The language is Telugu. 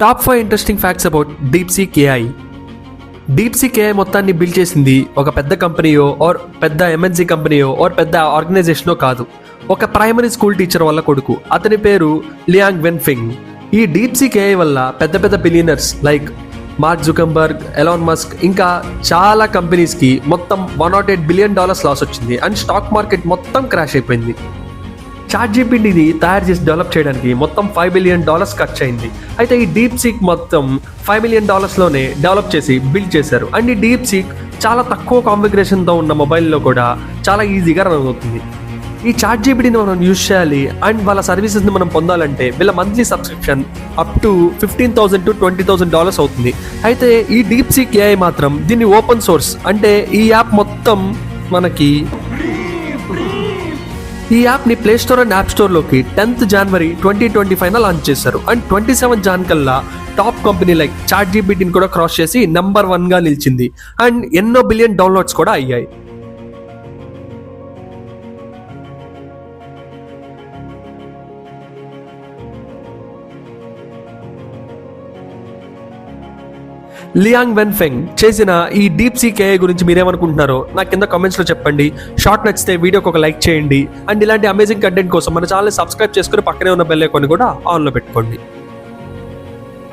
Top five interesting facts about DeepSeek DeepSeek మొత్తాన్ని బిల్డ్ చేసింది ఒక పెద్ద కంపెనీయో ఆర్ పెద్ద ఎంఎన్సీ కంపెనీయో ఆర్ పెద్ద ఆర్గనైజేషనో కాదు. ఒక ప్రైమరీ స్కూల్ టీచర్ వల్ల కొడుకు. అతని పేరు లియాంగ్ వెన్ ఫింగ్ ఈ డీప్ సీ కేఐ వల్ల పెద్ద పెద్ద billionaires like Mark Zuckerberg Elon Musk ఇంకా చాలా కంపెనీస్కి మొత్తం one nought eight billion dollars loss వచ్చింది. అండ్ స్టాక్ మార్కెట్ మొత్తం క్రాష్ అయిపోయింది. చాట్ జీపీటీని తయారు చేసి డెవలప్ చేయడానికి మొత్తం ఫైవ్ బిలియన్ డాలర్స్ ఖర్చు అయింది. అయితే ఈ డీప్ సీక్ మొత్తం ఫైవ్ మిలియన్ డాలర్స్లోనే డెవలప్ చేసి బిల్డ్ చేశారు. అండ్ ఈ డీప్ సీక్ చాలా తక్కువ కాన్ఫిగరేషన్తో ఉన్న మొబైల్లో కూడా చాలా ఈజీగా రన్ అవుతుంది. ఈ చాట్ జీపీటీని మనం యూజ్ చేయాలి అండ్ వాళ్ళ సర్వీసెస్ని మనం పొందాలంటే వీళ్ళ monthly subscription up to fifteen thousand to twenty thousand dollars అవుతుంది. అయితే ఈ డీప్ సీక్ ఏఐ మాత్రం దీన్ని ఓపెన్ సోర్స్ అంటే ఈ యాప్ మొత్తం మనకి ఈ యాప్ని play store and app స్టోర్లోకి tenth January twenty twenty five launch చేశారు. అండ్ ట్వంటీ సెవెన్ జాన్ కల్లా టాప్ కంపెనీ లైక్ చాట్ జీబీటీని కూడా క్రాస్ చేసి నెంబర్ వన్గా నిలిచింది. అండ్ ఎన్నో బిలియన్ డౌన్లోడ్స్ కూడా అయ్యాయి. లియాంగ్ వెన్ ఫెంగ్ చేసిన ఈ డీప్ సీ కేఏ గురించి మీరేమనుకుంటున్నారో నా కింద కామెంట్స్లో చెప్పండి. షార్ట్ నచ్చితే వీడియోకి ఒక లైక్ చేయండి. అండ్ ఇలాంటి అమేజింగ్ కంటెంట్ కోసం మన ఛానల్ సబ్స్క్రైబ్ చేసుకుని పక్కనే ఉన్న బెల్ ఐకాన్ కూడా ఆన్లో పెట్టుకోండి.